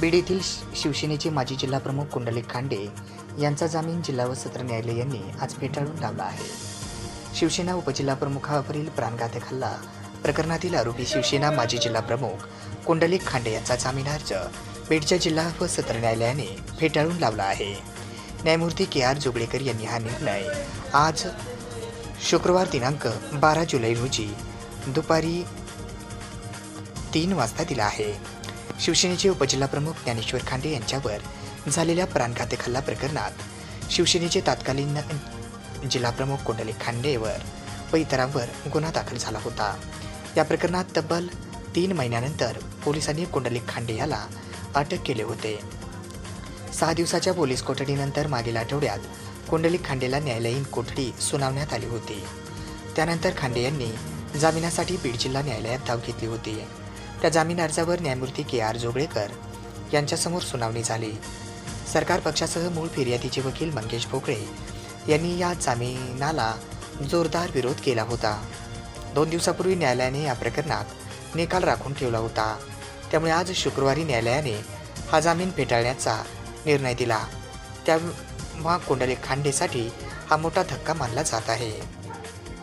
बीड येथील शि- शिवसेनेचे माजी जिल्हाप्रमुख कुंडलिक खांडे यांचा जामीन जिल्हा व सत्र न्यायालय यांनी आज फेटाळून लावला आहे. शिवसेना उपजिल्हाप्रमुखावरील प्राणघातक हल्ला प्रकरणातील आरोपी शिवसेना माजी जिल्हाप्रमुख कुंडलिक खांडे यांचा जामीन अर्ज बीडच्या जिल्हा व सत्र न्यायालयाने फेटाळून लावला आहे. न्यायमूर्ती के आर जोगळेकर यांनी हा निर्णय आज शुक्रवार दिनांक बारा जुलै रोजी दुपारी तीन वाजता दिला आहे. शिवसेनेचे उपजिल्हाप्रमुख ज्ञानेश्वर खांडे यांच्यावर झालेल्या प्राणघातक हल्ला प्रकरणात शिवसेनेचे तत्कालीन जिल्हाप्रमुख कुंडली खांडेवर व इतरांवर गुन्हा दाखल झाला होता. या प्रकरणात तब्बल तीन महिन्यानंतर पोलिसांनी कुंडलिक खांडे याला अटक केले होते. सहा दिवसाच्या पोलीस कोठडीनंतर मागील आठवड्यात कुंडलिक खांडेला न्यायालयीन कोठडी सुनावण्यात आली होती. त्यानंतर खांडे यांनी जामिनासाठी बीड जिल्हा न्यायालयात धाव घेतली होती. त्या जामीन अर्जावर न्यायमूर्ती के आर जोगळेकर यांच्यासमोर सुनावणी झाली. सरकार पक्षासह मूळ फिर्यादीचे वकील मंगेश भोकळे यांनी या जामिनाला जोरदार विरोध केला होता. दोन दिवसापूर्वी न्यायालयाने या प्रकरणात निकाल राखून ठेवला होता. त्यामुळे आज शुक्रवारी न्यायालयाने हा जामीन फेटाळण्याचा निर्णय दिला. त्या कुंडलिक खांडेसाठी हा मोठा धक्का मानला जात आहे.